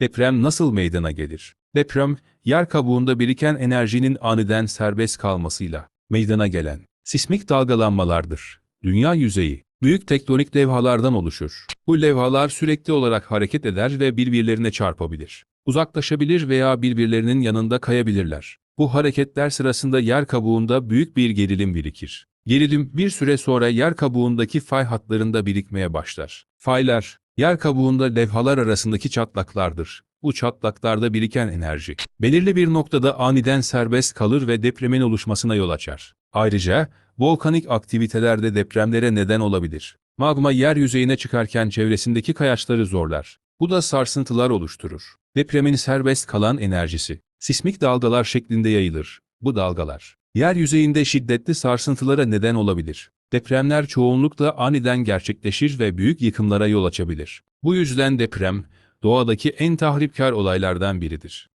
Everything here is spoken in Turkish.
Deprem nasıl meydana gelir? Deprem, yer kabuğunda biriken enerjinin aniden serbest kalmasıyla meydana gelen sismik dalgalanmalardır. Dünya yüzeyi, büyük tektonik levhalardan oluşur. Bu levhalar sürekli olarak hareket eder ve birbirlerine çarpabilir. Uzaklaşabilir veya birbirlerinin yanında kayabilirler. Bu hareketler sırasında yer kabuğunda büyük bir gerilim birikir. Gerilim bir süre sonra yer kabuğundaki fay hatlarında birikmeye başlar. Faylar, yer kabuğunda levhalar arasındaki çatlaklardır. Bu çatlaklarda biriken enerji, belirli bir noktada aniden serbest kalır ve depremin oluşmasına yol açar. Ayrıca, volkanik aktiviteler de depremlere neden olabilir. Magma yer yüzeyine çıkarken çevresindeki kayaçları zorlar. Bu da sarsıntılar oluşturur. Depremin serbest kalan enerjisi, sismik dalgalar şeklinde yayılır. Bu dalgalar, yer yüzeyinde şiddetli sarsıntılara neden olabilir. Depremler çoğunlukla aniden gerçekleşir ve büyük yıkımlara yol açabilir. Bu yüzden deprem, doğadaki en tahripkar olaylardan biridir.